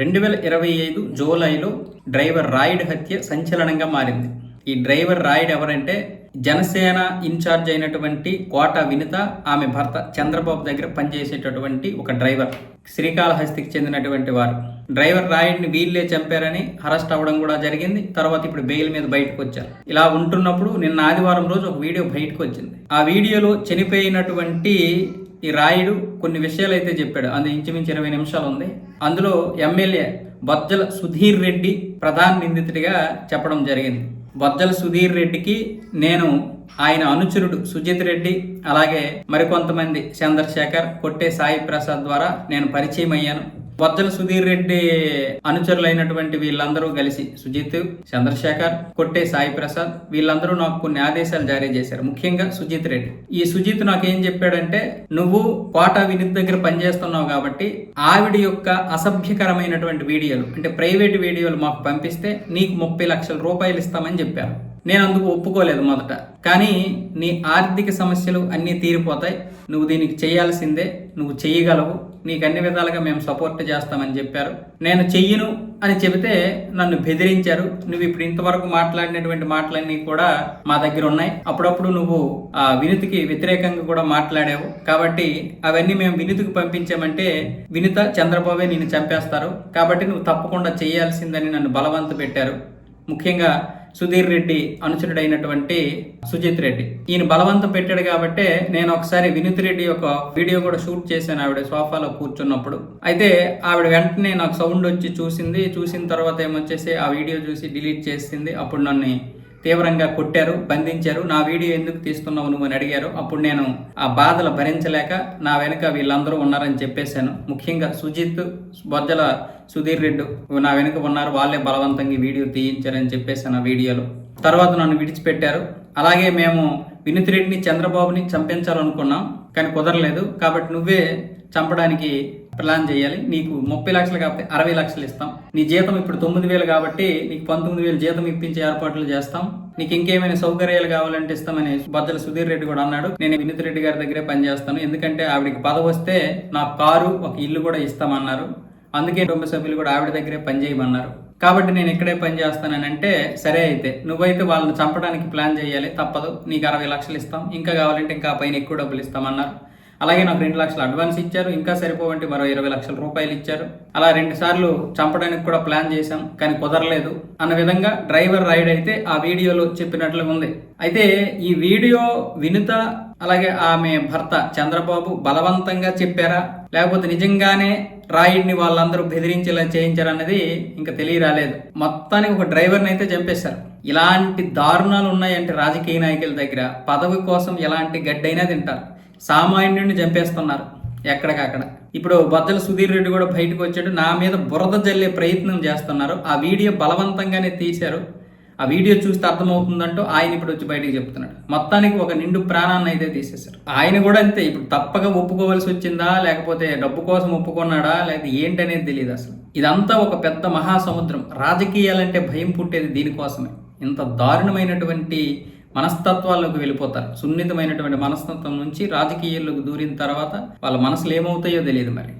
రెండు వేల ఇరవై ఐదు జూలైలో డ్రైవర్ రాయిడ్ హత్య సంచలనంగా మారింది. ఈ డ్రైవర్ రాయిడ్ ఎవరంటే జనసేన ఇన్ఛార్జ్ అయినటువంటి కోట వినిత ఆమె భర్త చంద్రబాబు దగ్గర పనిచేసేటటువంటి ఒక డ్రైవర్ శ్రీకాళహస్తికి చెందినటువంటి వారు. డ్రైవర్ రాయుడిని వీళ్ళే చంపారని అరెస్ట్ అవ్వడం కూడా జరిగింది. తర్వాత ఇప్పుడు బెయిల్ మీద బయటకు వచ్చారు. ఇలా ఉంటున్నప్పుడు నిన్న ఆదివారం రోజు ఒక వీడియో బయటకు వచ్చింది. ఆ వీడియోలో చనిపోయినటువంటి ఈ రాయుడు కొన్ని విషయాలు అయితే చెప్పాడు. అది ఇంచుమించు ఇరవై నిమిషాలు ఉంది. అందులో ఎమ్మెల్యే బొజ్జల సుధీర్ రెడ్డి ప్రధాన నిందితుడిగా చెప్పడం జరిగింది. బొజ్జల సుధీర్ రెడ్డికి నేను ఆయన అనుచరుడు సుజిత్ రెడ్డి అలాగే మరికొంతమంది చంద్రశేఖర్ కొట్టే సాయి ప్రసాద్ ద్వారా నేను పరిచయం అయ్యాను బొజ్జల సుధీర్ రెడ్డి అనుచరులైనటువంటి వీళ్ళందరూ కలిసి సుజిత్ చంద్రశేఖర్ కొట్టే సాయి ప్రసాద్ వీళ్ళందరూ నాకు కొన్ని ఆదేశాలు జారీ చేశారు. ముఖ్యంగా సుజిత్ రెడ్డి. ఈ సుజిత్ నాకు ఏం చెప్పాడంటే నువ్వు కోటా వినిత్ దగ్గర పనిచేస్తున్నావు కాబట్టి ఆవిడ యొక్క అసభ్యకరమైనటువంటి వీడియోలు అంటే ప్రైవేట్ వీడియోలు మాకు పంపిస్తే నీకు ముప్పై లక్షల రూపాయలు ఇస్తామని చెప్పారు. నేను అందుకు ఒప్పుకోలేదు మొదట. కానీ నీ ఆర్థిక సమస్యలు అన్నీ తీరిపోతాయి. నువ్వు దీనికి చేయాల్సిందే నువ్వు చెయ్యగలవు నీకు అన్ని విధాలుగా మేము సపోర్ట్ చేస్తామని చెప్పారు. నేను చెయ్యను అని చెబితే నన్ను బెదిరించారు. నువ్వు ఇప్పుడు ఇంతవరకు మాట్లాడినటువంటి మాటలన్నీ కూడా మా దగ్గర ఉన్నాయి. అప్పుడప్పుడు నువ్వు ఆ వినితికి వ్యతిరేకంగా కూడా మాట్లాడావు. కాబట్టి అవన్నీ మేము వినితికి పంపించామంటే వినిత చంద్రబాబే నిన్ను చంపేస్తారు. కాబట్టి నువ్వు తప్పకుండా చేయాల్సిందని నన్ను బలవంత పెట్టారు. ముఖ్యంగా సుధీర్ రెడ్డి అనుచరుడైనటువంటి సుజిత్ రెడ్డి. ఈయన బలవంతం పెట్టాడు కాబట్టి నేను ఒకసారి వినీత్ రెడ్డి యొక్క వీడియో కూడా షూట్ చేశాను ఆవిడ సోఫాలో కూర్చున్నప్పుడు. అయితే ఆవిడ వెంటనే నాకు సౌండ్ వచ్చి చూసింది. చూసిన తర్వాత ఏమొచ్చేసి ఆ వీడియో చూసి డిలీట్ చేసింది. అప్పుడు నన్ను తీవ్రంగా కొట్టారు బంధించారు. నా వీడియో ఎందుకు తీస్తున్నావు నువ్వు అని అడిగారు. అప్పుడు నేను ఆ బాధలు భరించలేక నా వెనుక వీళ్ళందరూ ఉన్నారని చెప్పేశాను. ముఖ్యంగా సుజిత్ బొజ్జల సుధీర్ రెడ్డి నా వెనుక ఉన్నారు. వాళ్ళే బలవంతంగా వీడియో తీయించారని చెప్పేశాను ఆ వీడియోలో. తర్వాత నన్ను విడిచిపెట్టారు. అలాగే మేము వినీత్ రెడ్డిని చంద్రబాబుని చంపించాలనుకున్నాం కానీ కుదరలేదు. కాబట్టి నువ్వే చంపడానికి ప్లాన్ చేయాలి. నీకు ముప్పై లక్షలు కాబట్టి అరవై లక్షలు ఇస్తాం. నీ జీతం ఇప్పుడు తొమ్మిది వేలు కాబట్టి నీకు పంతొమ్మిది వేలు జీతం ఇప్పించే ఏర్పాట్లు చేస్తాం. నీకు ఇంకేమైనా సౌకర్యాలు కావాలంటే ఇస్తామని బద్దల సుధీర్ రెడ్డి కూడా అన్నాడు. నేను వినీత్ రెడ్డి గారి దగ్గరే పనిచేస్తాను. ఎందుకంటే ఆవిడకి పదవి వస్తే నా కారు ఒక ఇల్లు కూడా ఇస్తామన్నారు. అందుకే కుటుంబ సభ్యులు కూడా ఆవిడ దగ్గరే పనిచేయమన్నారు కాబట్టి నేను ఇక్కడే పని చేస్తానంటే సరే అయితే నువ్వైతే వాళ్ళని చంపడానికి ప్లాన్ చేయాలి తప్పదు. నీకు అరవై లక్షలు ఇస్తాం. ఇంకా కావాలంటే ఇంకా పైన ఎక్కువ డబ్బులు ఇస్తామన్నారు. అలాగే నాకు రెండు లక్షలు అడ్వాన్స్ ఇచ్చారు ఇంకా సరిపోవంటే మరో ఇరవై లక్షల రూపాయలు ఇచ్చారు. అలా రెండు సార్లు చంపడానికి కూడా ప్లాన్ చేశాం కానీ కుదరలేదు. అన్న విధంగా డ్రైవర్ రైడ్ అయితే ఆ వీడియోలో చెప్పినట్లు ఉంది. అయితే ఈ వీడియో వినుత అలాగే ఆమె భర్త చంద్రబాబు బలవంతంగా చెప్పారా? లేకపోతే నిజంగానే రాయుడిని వాళ్ళందరూ బెదిరించేలా చేయించారన్నది ఇంకా తెలియరాలేదు. మొత్తానికి ఒక డ్రైవర్ని అయితే చంపేశారు. ఇలాంటి దారుణాలు ఉన్నాయంటే రాజకీయ నాయకుల దగ్గర పదవి కోసం ఎలాంటి గడ్డైనా తింటారు. సామాన్యుడిని చంపేస్తున్నారు. ఎక్కడికక్కడ ఇప్పుడు బద్దల సుధీర్ రెడ్డి కూడా బయటకు వచ్చాడు. నా మీద బురద జల్లే ప్రయత్నం చేస్తున్నారు. ఆ వీడియో బలవంతంగానే తీశారు. ఆ వీడియో చూస్తే అర్థమవుతుందంటూ ఆయన ఇప్పుడు వచ్చి బయటకు చెప్తున్నాడు. మొత్తానికి ఒక నిండు ప్రాణాన్ని అయితే తీసేశారు. ఆయన కూడా అంతే ఇప్పుడు తప్పక ఒప్పుకోవాల్సి వచ్చిందా లేకపోతే డబ్బు కోసం ఒప్పుకున్నాడా లేకపోతే ఏంటనేది తెలియదు అసలు. ఇదంతా ఒక పెద్ద మహాసముద్రం. రాజకీయాలంటే భయం పుట్టేది దీనికోసమే. ఇంత దారుణమైనటువంటి మనస్తత్వాల్లోకి వెళ్ళిపోతారు. సున్నితమైనటువంటి మనస్తత్వం నుంచి రాజకీయాల్లోకి దూరిన తర్వాత వాళ్ళ మనసులు ఏమవుతాయో తెలియదు మరి.